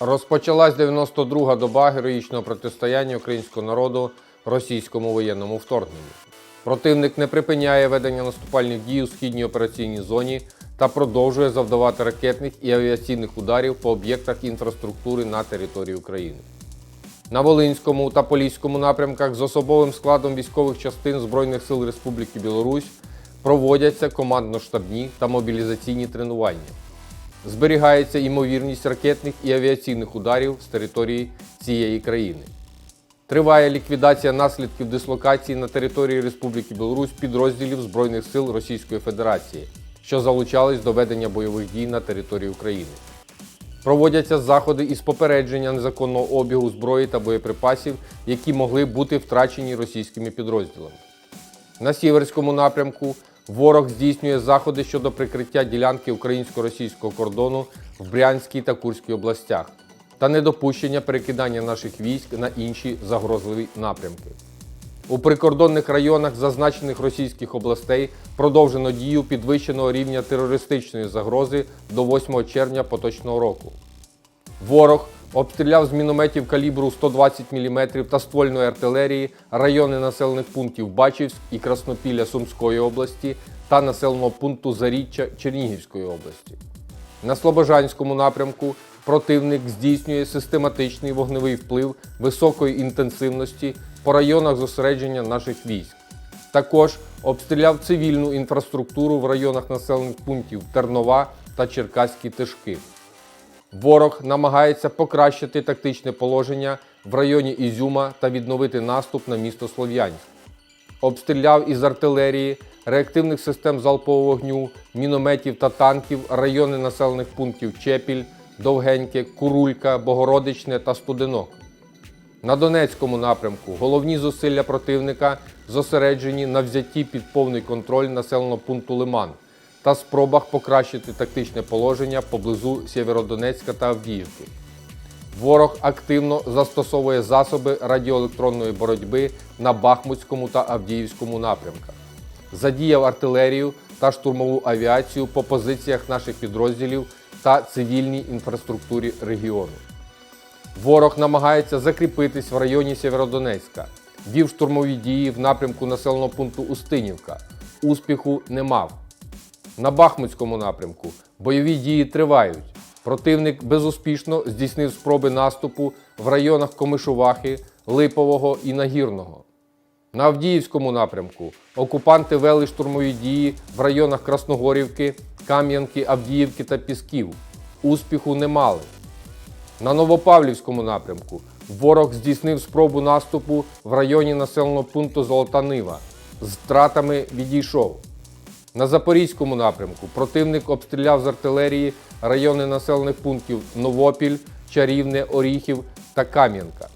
Розпочалась 92-га доба героїчного протистояння українського народу російському воєнному вторгненню. Противник не припиняє ведення наступальних дій у східній операційній зоні та продовжує завдавати ракетних і авіаційних ударів по об'єктах інфраструктури на території України. На Волинському та Поліському напрямках з особовим складом військових частин Збройних сил Республіки Білорусь проводяться командно-штабні та мобілізаційні тренування. Зберігається ймовірність ракетних і авіаційних ударів з території цієї країни. Триває ліквідація наслідків дислокації на території Республіки Білорусь підрозділів Збройних сил Російської Федерації, що залучались до ведення бойових дій на території України. Проводяться заходи із попередження незаконного обігу зброї та боєприпасів, які могли бути втрачені російськими підрозділами. На сіверському напрямку ворог здійснює заходи щодо прикриття ділянки українсько-російського кордону в Брянській та Курській областях та недопущення перекидання наших військ на інші загрозливі напрямки. У прикордонних районах зазначених російських областей продовжено дію підвищеного рівня терористичної загрози до 8 червня поточного року. Ворог обстріляв з мінометів калібру 120 мм та ствольної артилерії райони населених пунктів Бачівськ і Краснопілля Сумської області та населеного пункту Заріччя Чернігівської області. На Слобожанському напрямку противник здійснює систематичний вогневий вплив високої інтенсивності по районах зосередження наших військ. Також обстріляв цивільну інфраструктуру в районах населених пунктів Тернова та Черкаські Тишки. Ворог намагається покращити тактичне положення в районі Ізюма та відновити наступ на місто Слов'янськ. Обстріляв із артилерії, реактивних систем залпового вогню, мінометів та танків райони населених пунктів Чепіль, Довгеньке, Курулька, Богородичне та Студенок. На Донецькому напрямку головні зусилля противника зосереджені на взятті під повний контроль населеного пункту Лиман та спробах покращити тактичне положення поблизу Сєвєродонецька та Авдіївки. Ворог активно застосовує засоби радіоелектронної боротьби на Бахмутському та Авдіївському напрямках. Задіяв артилерію та штурмову авіацію по позиціях наших підрозділів та цивільній інфраструктурі регіону. Ворог намагається закріпитись в районі Сєвєродонецька, вів штурмові дії в напрямку населеного пункту Устинівка. Успіху не мав. На Бахмутському напрямку бойові дії тривають. Противник безуспішно здійснив спроби наступу в районах Комишувахи, Липового і Нагірного. На Авдіївському напрямку окупанти вели штурмові дії в районах Красногорівки, Кам'янки, Авдіївки та Пісків. Успіху не мали. На Новопавлівському напрямку ворог здійснив спробу наступу в районі населеного пункту Золота Нива. З втратами відійшов. На Запорізькому напрямку противник обстріляв з артилерії райони населених пунктів Новопіль, Чарівне, Оріхів та Кам'янка.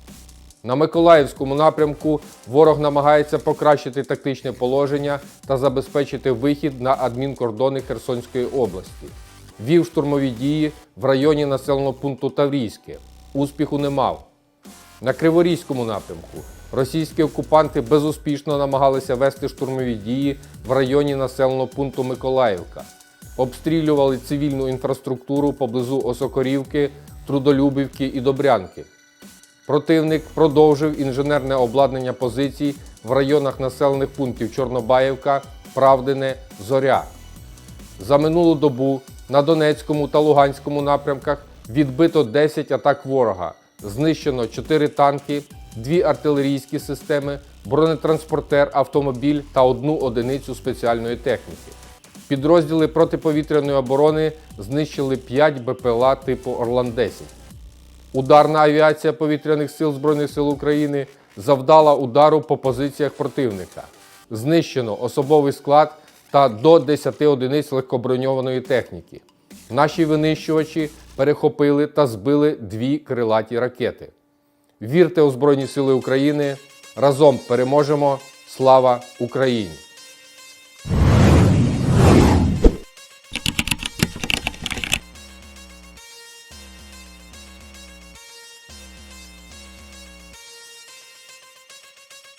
На Миколаївському напрямку ворог намагається покращити тактичне положення та забезпечити вихід на адмінкордони Херсонської області. Вів штурмові дії в районі населеного пункту Таврійське. Успіху не мав. На Криворізькому напрямку російські окупанти безуспішно намагалися вести штурмові дії в районі населеного пункту Миколаївка. Обстрілювали цивільну інфраструктуру поблизу Осокорівки, Трудолюбівки і Добрянки. Противник продовжив інженерне обладнання позицій в районах населених пунктів Чорнобаївка, Правдине, Зоря. За минулу добу на Донецькому та Луганському напрямках відбито 10 атак ворога, знищено 4 танки, 2 артилерійські системи, бронетранспортер, автомобіль та одну одиницю спеціальної техніки. Підрозділи протиповітряної оборони знищили 5 БПЛА типу Орлан-10. Ударна авіація повітряних сил Збройних сил України завдала удару по позиціях противника. Знищено особовий склад та до 10 одиниць легкоброньованої техніки. Наші винищувачі перехопили та збили дві крилаті ракети. Вірте у Збройні Сили України! Разом переможемо! Слава Україні!